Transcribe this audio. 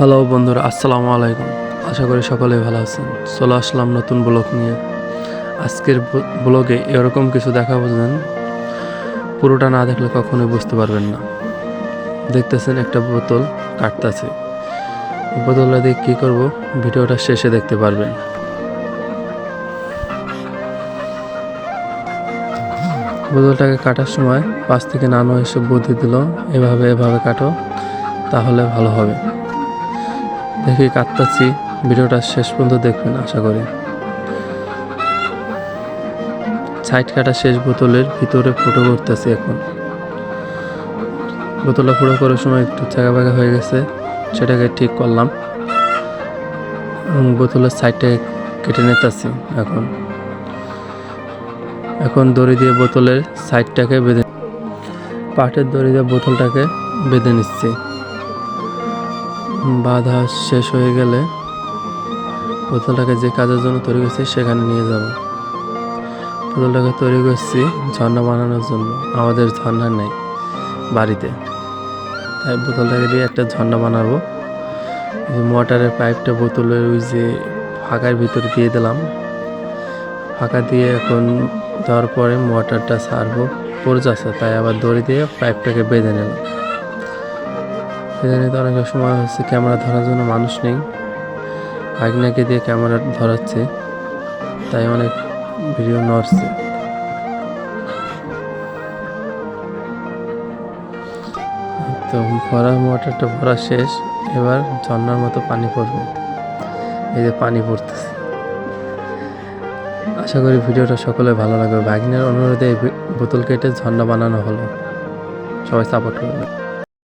Hello বন্ধুরা, আসসালামু আলাইকুম। আশা করি সকলে ভালো আছেন। চলে আসলাম নতুন ব্লগ নিয়ে। আজকের ব্লগে এরকম কিছু দেখাবো যেন পুরোটা না দেখলে কখনোই বুঝতে পারবেন না। দেখতেছেন একটা বোতল কাটতেছে। বোতলটা দিয়ে কী করব? ভিডিওটা শেষে দেখতে পারবেন। বোতলটাকে কাটার সময় পাশ থেকে নানো এসে বুদ্ধি দিল, এভাবে এভাবে কাটো, তাহলে ভালো হবে। দেখি কাটতাছি ভিডিওটা শেষ পর্যন্ত দেখবেন, আশা করি। সাইড কাটা শেষ বোতলের ভিতরে ফুটো করতেছি এখন। বোতলটা ফুটো করার সময় একটু চাকা বাঁকা হয়ে গেছে, সেটাকে ঠিক করলাম। বোতলের সাইডটাকে কেটে নিতেছি এখন। এখন দড়ি দিয়ে বোতলের সাইডটাকে বেঁধে পাটের দড়ি দিয়ে বোতলটাকে বেঁধে নিচ্ছি। বাধা শেষ হয়ে গেলে বোতলটাকে যে কাজের জন্য তৈরি করছি, সেখানে নিয়ে যাব। বোতলটাকে তৈরি করছি ঝর্ণা বানানোর জন্য। আমাদের ঝর্ণা নেই বাড়িতে। তাই বোতলটাকে দিয়ে একটা ঝর্ণা বানাবো। মোটরের পাইপটা বোতলের ওই যে ফাঁকার ভিতরে দিয়ে দিলাম। ফাঁকা দিয়ে এখন দেওয়ার পরে মোটরটা সারবো। পড়ে যাচ্ছে, তাই আবার দড়ি দিয়ে পাইপটাকে বেঁধে নিলাম। সেখানে তো অনেক সময় হচ্ছে ক্যামেরা ধরার জন্য মানুষ নেই। ভাগনাকে দিয়ে ক্যামেরা ধরাচ্ছে, তাই অনেক ভিডিও নড়ছে। তো ভরা মোটরটা ভরা শেষ, এবার ঝর্নার মতো পানি পড়বে। এই যে পানি পড়তেছে। আশা করি ভিডিওটা সকলে ভালো লাগবে। ভাগিনের অনুরোধে এই বোতল কেটে ঝর্ণা বানানো হলো। সবাই সাপোর্ট করবে